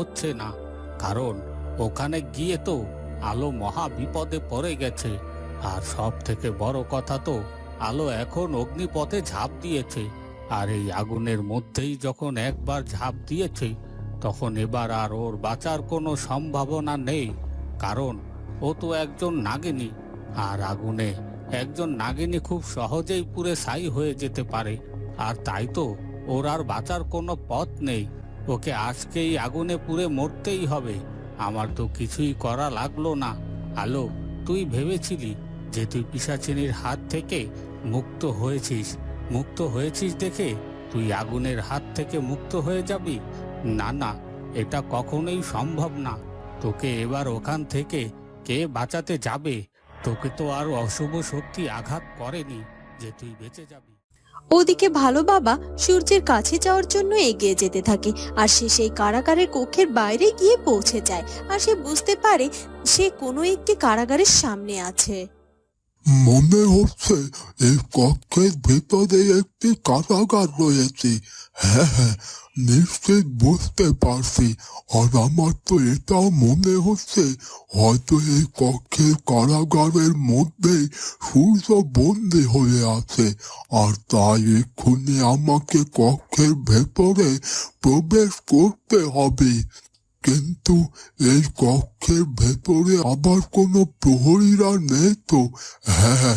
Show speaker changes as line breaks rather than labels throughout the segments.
হচ্ছে না। কারণ ওখানে গিয়ে তো আলো মহা বিপদে পড়ে গেছে। আর সব থেকে বড় কথা তো, আলো এখন অগ্নিপথে ঝাঁপ দিয়েছে। আর এই আগুনের মধ্যেই যখন একবার ঝাঁপ দিয়েছে, তখন এবার আর ওর বাঁচার কোনো সম্ভাবনা নেই। কারণ ও তো একজন নাগিনী, আর আগুনে একজন নাগিনী খুব সহজেই পুরে ছাই হয়ে যেতে পারে। আর তাই তো ওর আর বাঁচার কোনো পথ নেই। ওকে আজকেই আগুনে পুড়ে মরতেই হবে। আমার তো কিছুই করা লাগল না। আলো, তুই ভেবেছিলি যে তুই পিসাচিনীর হাত থেকে মুক্ত হয়েছিস। মুক্ত হয়েছিস দেখে তুই আগুনের হাত থেকে মুক্ত হয়ে যাবি? না না, এটা কখনোই সম্ভব না। তোকে এবার ওখান থেকে কে বাঁচাতে যাবে? তোকে তো আর অশুভ শক্তি আঘাত করেনি যে তুই বেঁচে যাবি।
ওদিকে ভালো বাবা সূর্যের কাছে যাওয়ার জন্য এগিয়ে যেতে থাকে, আর সে সেই কারাগারের কক্ষের বাইরে গিয়ে পৌঁছে যায়, আর সে বুঝতে পারে সে কোনো একটি কারাগারের সামনে আছে।
মনে হচ্ছে এই কক্ষের ভেতরে একটি কারাগার রয়েছে। হ্যাঁ হ্যাঁ নিশ্চিত বুঝতে পারছি। আর আমার তো এটাও মনে হচ্ছে হয়তো এই কক্ষের কারাগারের মধ্যেই সূর্য বন্দি হয়ে আছে। আর তাই এক্ষুনি আমাকে কক্ষের ভেতরে প্রবেশ করতে হবে। কিন্তু এই কক্ষের ভেতরে আবার কোনো প্রহরীরা নেই তো? হ্যাঁ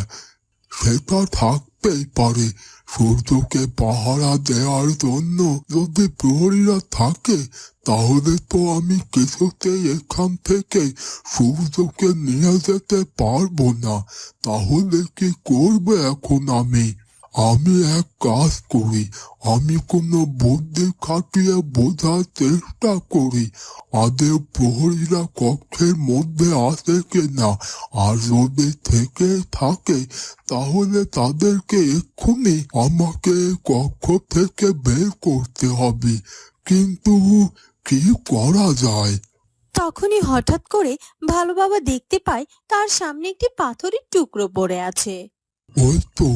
সেটা থাকতেই পারে। সূর্যকে পাহারা দেওয়ার জন্য যদি প্রহরীরা থাকে, তাহলে তো আমি কিছুতেই এখান থেকে সূর্যকে নিয়ে যেতে পারব না। তাহলে কি করবে এখন আমি? আমি এক কাজ করি, আমি কোনো বুদ্ধি খাটিয়ে বোঝার চেষ্টা করি আদেও প্রহরীরা কক্ষের মধ্যে আসে কিনা, আর যদি থেকে থাকে, তাহলে তাদেরকে এক্ষুনি আমাকে কক্ষ থেকে বের করতে হবে। কিন্তু কি করা যায়?
তখনই হঠাৎ করে ভালো বাবা দেখতে পায় তার সামনে একটি পাথরের টুকরো পড়ে আছে।
ওই তো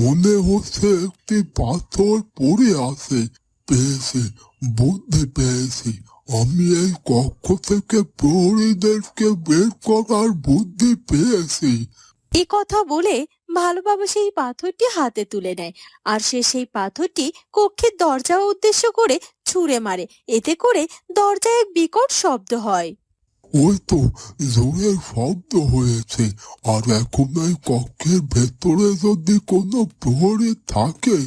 মনে হচ্ছে একটি পাথর পড়ে আছে। পেয়েছি, বুদ্ধি পেয়েছি। আমি এই কক্ষ থেকে প্রহরীদেরকে বের করার বুদ্ধি পেয়েছি।
এ কথা বলে ভালো বাবা সেই পাথরটি হাতে তুলে নেয় আর সে সেই পাথরটি কক্ষের দরজা উদ্দেশ্য করে ছুঁড়ে মারে। এতে করে দরজায় এক বিকট শব্দ হয়।
ওই তো জোরের শব্দ হয়েছে। আর এখন এই কক্ষের ভেতরে যদি কোনো প্রহরী থাকে,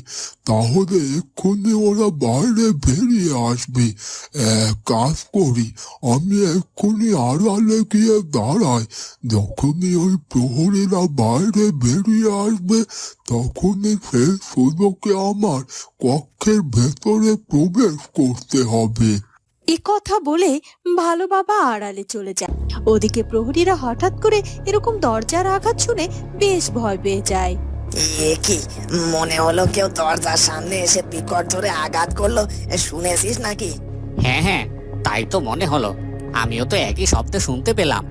তাহলে এক্ষুনি ওরা বাইরে বেরিয়ে আসবে। এক কাজ করি, আমি এক্ষুনি আড়ালে গিয়ে দাঁড়াই। যখনই ওই প্রহরীরা বাইরে বেরিয়ে আসবে, তখনই সেই সুযোগে আমার কক্ষের ভেতরে প্রবেশ করতে হবে।
এ কথা বলে ভালো বাবা আড়ালে চলে যায়। ওদিকে প্রহরীরা হঠাৎ করে এরকম দরজার আঘাত শুনে বেশ ভয় পেয়ে যায়।
এ কি? মনে হলো কেউ দরজার সামনে এসে বিকট ধরে আঘাত করল। এ শুনেছিস নাকি?
হ্যাঁ হ্যাঁ তাই তো মনে হলো। আমিও তো একই শব্দ শুনতে পেলাম।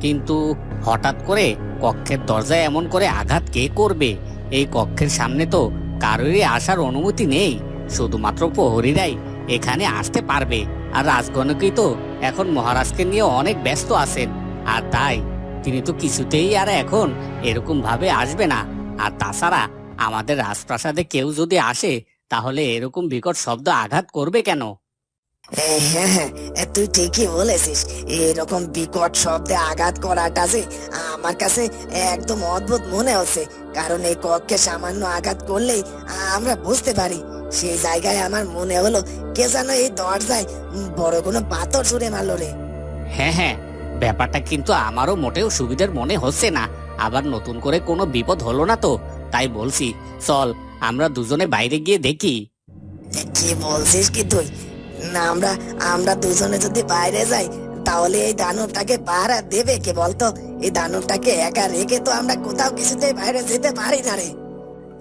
কিন্তু হঠাৎ করে কক্ষের দরজায় এমন করে আঘাত কে করবে? এই কক্ষের সামনে তো কারোরই আসার অনুমতি নেই। শুধুমাত্র প্রহরীরাই এখানে আসতে পারবে। আর রাজগণকই তো এখন মহারাজকে নিয়ে অনেক ব্যস্ত আছেন। আর তাই তিনি তো কিছুতেই আর এখন এরকম ভাবে আসবে না। আর তাছাড়া আমাদের রাজপ্রাসাদে কেউ যদি আসে, তাহলে এরকম বিকট শব্দ আঘাত করবে কেন?
হ্যাঁ হ্যাঁ তুই ঠিকই বলেছিস। এরকম বিকট শব্দে আঘাত করাটা যে আমার কাছে একদম অদ্ভুত মনে হচ্ছে। কারণ এই কক্ষে সামান্য আঘাত করলেই আমরা বুঝতে পারি সেই জায়গায় আমার মনে হলো কে যেন এই দরজায় বড় কোনো পাথর ছুঁড়ে মারলো রে।
হ্যাঁ হ্যাঁ ব্যাপারটা কিন্তু আমারও মোটেও সুবিধার মনে হচ্ছে না। আবার নতুন করে কোনো বিপদ হলো না তো তাই বলছি চল আমরা দুজনে বাইরে গিয়ে দেখি।
কি বলছিস কি তুই? না আমরা আমরা দুজনে যদি বাইরে যাই তাহলে এই দানবটাকে পাহারা দেবে কে বলতো? এই দানবটাকে একা রেখে তো আমরা কোথাও কিছুতেই বাইরে যেতে পারি না রে।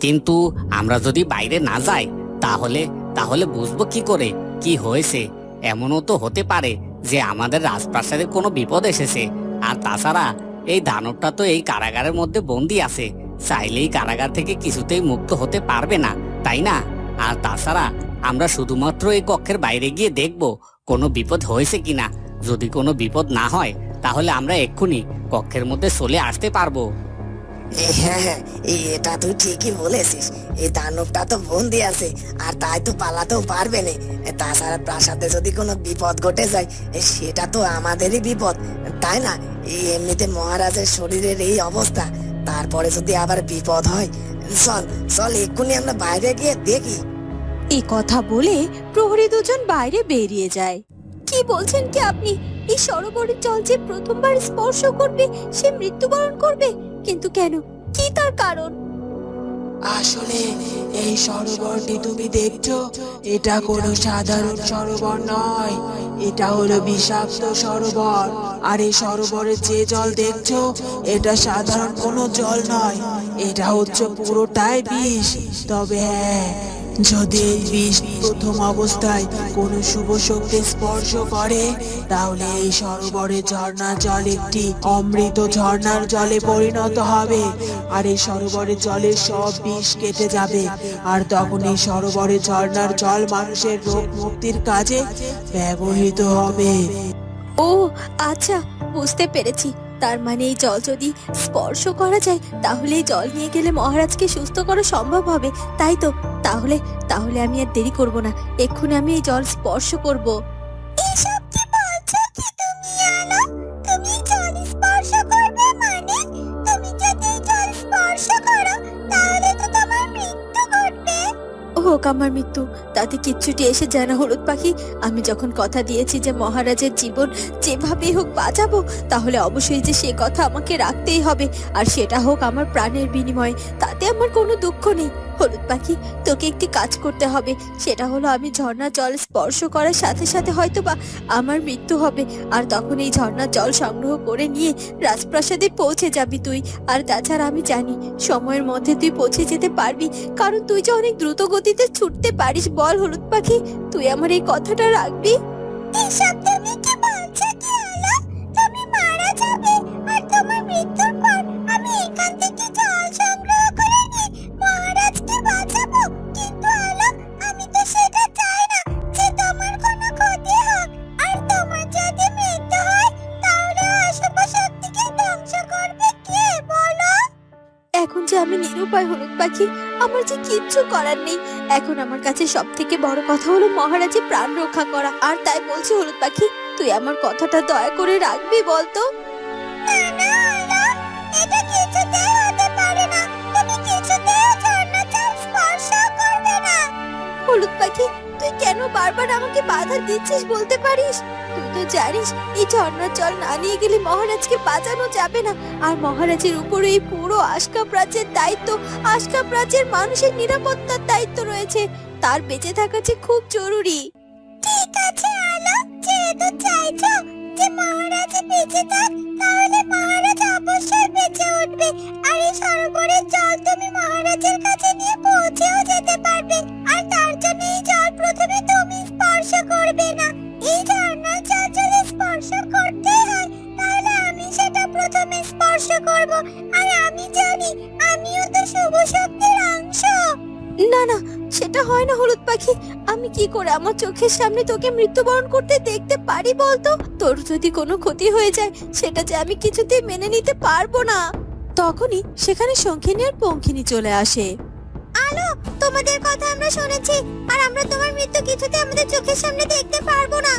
কিন্তু আমরা যদি বাইরে না যাই তাহলে তাহলে বুঝব কি করে? কি হয়েছে? এমনও তো হতে পারে যে আমাদের রাজপ্রাসাদে কোনো বিপদ এসেছে। আর তাছাড়া, এই দানবটা তো এই কারাগারের মধ্যে বন্দি আছে। চাইলেই কারাগার থেকে কিছুতেই মুক্ত হতে পারবে না, তাই না? আর তাছাড়া, আমরা শুধুমাত্র এই কক্ষের বাইরে গিয়ে দেখব কোনো বিপদ হয়েছে কিনা। যদি কোনো বিপদ না হয়, তাহলে আমরা এক্ষুনি কক্ষের মধ্যে চলে আসতে পারব।
হ্যাঁ হ্যাঁ এটা তুই ঠিকই বলেছিস। এই দানবটা তো বন্দি আছে, আর তাই তো পালাতেও পারবে না। তাছাড়া প্রাসাদে যদি কোনো বিপদ ঘটে যায়, সেটা তো আমাদেরই বিপদ, তাই না? এমনিতে মহারাজের শরীরের এই অবস্থা। তারপরে যদি আবার বিপদ হয়, চল চল, এক্ষুনি আমরা বাইরে গিয়ে দেখি।
এই কথা বলে প্রহরী দুজন বাইরে বেরিয়ে যায়। কি বলছেন কি আপনি? এই সরোবরের জল যে প্রথমবার স্পর্শ করবে, সে মৃত্যুবরণ করবে? কিন্তু কেন? কি তার কারণ?
আসলে এই সরোবরটি তুমি দেখছ? এটা কোনো সাধারণ সরোবর নয়। এটা হলো বিষাক্ত সরোবর। আর এই সরোবরের যে জল দেখছ, এটা সাধারণ কোনো জল নয়। এটা হচ্ছে পুরোটাই বিষ। তবে হ্যাঁ যদি এই বিষ প্রথম অবস্থায় কোনো শুভ শক্তি স্পর্শ করে, তাহলে এই সরোবরের ঝর্ণার জল একটি অমৃত ঝর্ণার জলে পরিণত হবে। আর এই সরোবরের জলের সব বিষ কেটে যাবে। আর তখন এই সরোবরের ঝর্ণার জল মানুষের রোগ মুক্তির কাজে ব্যবহৃত হবে।
ও আচ্ছা বুঝতে পেরেছি। তার মানে এই জল যদি স্পর্শ করা যায়, তাহলে এই জল নিয়ে গেলে মহারাজকে সুস্থ করা সম্ভব হবে, তাই তো? তাহলে তাহলে আমি আর দেরি করব না। এক্ষুনি আমি এই জল স্পর্শ করব। হোক আমার মৃত্যু, তাতে কিচ্ছুটি এসে যায় না হলুদ পাখি, আমি যখন কথা দিয়েছি যে মহারাজের জীবন যেভাবেই হোক বাঁচাবো, তাহলে অবশ্যই যে সে কথা আমাকে রাখতেই হবে, আর সেটা হোক আমার প্রাণের বিনিময়ে, তাতে আমার কোনো দুঃখ নেই। হলুদ পাখি, তোকে একটি কাজ করতে হবে। সেটা হলো আমি ঝর্ণার জল স্পর্শ করার সাথে সাথে হয়তো বা আমার মৃত্যু হবে। আর তখন এই ঝর্ণার জল সংগ্রহ করে নিয়ে রাজপ্রাসাদে পৌঁছে যাবি তুই। আর তাছাড়া আমি জানি, সময়ের মধ্যে তুই পৌঁছে যেতে পারবি। কারণ তুই যে অনেক দ্রুত গতিতে ছুটতে পারিস, বল হলুদ পাখি, তুই আমার এই কথাটা রাখবি? এসব তুমি এখন যে আমি নিরুপায় হলুদ পাখি আমার যে কিচ্ছু করার নেই। এখন আমার কাছে সব থেকে বড় কথা হলো মহারাজের প্রাণ রক্ষা করা। আর তাই বলছি হলুদ পাখি তুই আমার কথাটা দয়া করে রাখবি বলতো? হলুদ পাখি তুই কেন বারবার আমাকে বাধা দিচ্ছিস বলতে পারিস? তুই তো জানিস, এই ঝর্ণার জল না নিয়ে গেলে মহারাজকে বাঁচানো যাবে না। আর মহারাজের উপরে এই পুরো আশকা প্রাচের দায়িত্ব আশকা প্রাচের মানুষের নিরাপত্তার দায়িত্ব রয়েছে। তার বেঁচে থাকা যে খুব জরুরি। ঠিক আছে, আলো, যেহেতু চাইছো যে মহারাজ বেঁচে থাক, তাহলে মহারাজ অবশ্যই বেঁচে উঠবে। আর এই সরোবরের জল তুমি মহারাজের কাছে নিয়ে পৌঁছেও যেতে পারবে। আর তার জন্য এই জল প্রথমে তুমি স্পর্শ করবে না। করব আর আমি জানি আমিও তো শুভ শক্তির অংশ। না না সেটা হয় না হলুদ পাখি। আমি কি করে আমার চোখের সামনে তোকে মৃত্যুবরণ করতে দেখতে পারি বলতো? তোর যদি কোনো ক্ষতি হয়ে যায় সেটা যে আমি কিছুতেই মেনে নিতে পারব না। তখনই সেখানে শঙ্খিনী আর পঙ্খিনী চলে আসে। আলো তোমাদের কথা আমরা শুনেছি আর আমরা তোমার মৃত্যু কিছুতে আমাদের চোখের সামনে দেখতে পারব না।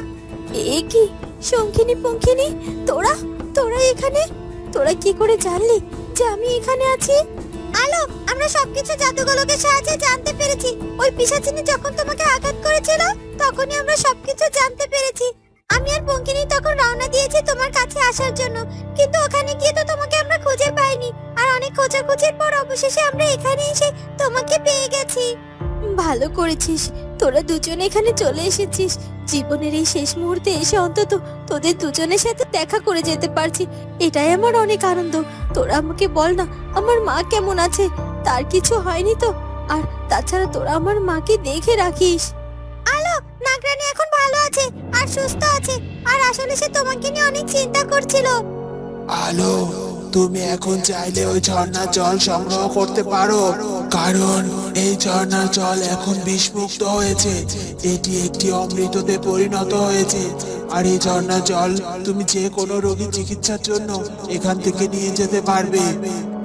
এ কি শঙ্খিনী পঙ্খিনী তোরা? তোরা এখানে? তোরা কি করে জানলি যে আমি এখানে আছি? আলো, আমরা সবকিছু জাদুগোলকের সাহায্যে জানতে পেরেছি। ওই পিশাচিনী যখন তোমাকে আঘাত করেছিল, তখনই আমরা সবকিছু জানতে পেরেছি। আমি আর পঙ্কিনী তখন রওনা দিয়েছি তোমার কাছে আসার জন্য। কিন্তু ওখানে গিয়ে তো তোমাকে আমরা খুঁজে পাইনি। আর অনেক খোঁজাখুঁজির পর অবশেষে আমরা এখানে এসে তোমাকে পেয়ে গেছি। ভালো করেছিস। তোরা দুজনে এখানে চলে এসেছিস। জীবনের এই শেষ মুহূর্তে এসে অন্তত তোদের দুজনের সাথে দেখা করে যেতে পারছি। এটাই আমার অনেক আনন্দ। তোরা আমাকে বল না, আমার মা কেমন আছে? তার কিছু হয়নি তো? আর তাছাড়া তোরা আমার মাকে দেখে রাখিস। আলো, নাগরানি এখন ভালো আছে, আর সুস্থ আছে। আর আসলে সে তোমাকে নিয়ে অনেক চিন্তা করছিল।
আলো, তুমি এখন চাইলে ওই ঝর্ণার জল সংগ্রহ করতে পারো। কারণ এই ঝর্ণার জল এখন বিষমুক্ত হয়েছে। এটি একটি অমৃততে পরিণত হয়েছে। আর এই ঝর্ণার জল তুমি যে কোনো রোগী চিকিৎসার জন্য এখান থেকে নিয়ে যেতে পারবে।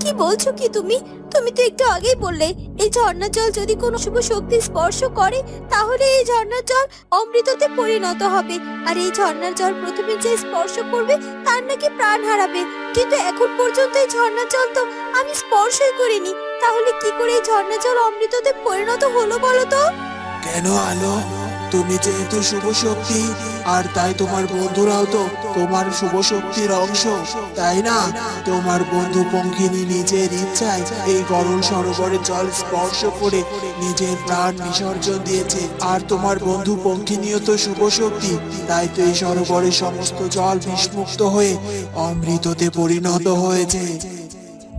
কি বলছো কি তুমি? তুমি তো একটু আগেই বললে, এই ঝর্ণার জল যদি কোনো শুভ শক্তি স্পর্শ করে, তাহলে এই ঝর্ণার জল অমৃততে পরিণত হবে। আর এই ঝর্ণার জল প্রথমে যে স্পর্শ করবে, তার নাকি প্রাণ হারাবে। কিন্তু এখন পর্যন্ত এই ঝর্ণার জল তো আমি স্পর্শই করিনি। তাহলে কি করে এই ঝর্ণার জল অমৃততে পরিণত হলো বলো তো?
কেন আলো? তুমি যেহেতু শুভ শক্তি আর তাই তোমার বন্ধুরাও তো তোমার শুভ শক্তির অংশ তাই না? তোমার বন্ধু পঙ্কিনী নিজের ইচ্ছায় এই গরল সরোবরের জল স্পর্শ করে নিজের প্রাণ বিসর্জন দিয়েছে আর তোমার বন্ধু পঙ্কিনীও তো শুভ শক্তি তাই তো এই সরোবরের সমস্ত জল বিষমুক্ত হয়ে অমৃততে পরিণত হয়েছে।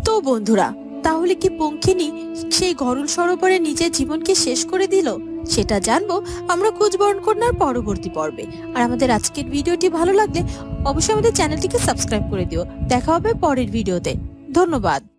তো বন্ধুরা তাহলে কি পঙ্খিনী সেই গরল সরোবরে নিজের জীবনকে শেষ করে দিল? সেটা জানব আমরা খোঁজবরণ কন্যার পরবর্তী পর্বে। আর আমাদের আজকের ভিডিওটি ভালো লাগলে অবশ্যই আমাদের চ্যানেলটিকে সাবস্ক্রাইব করে দিও। দেখা হবে পরের ভিডিওতে। ধন্যবাদ।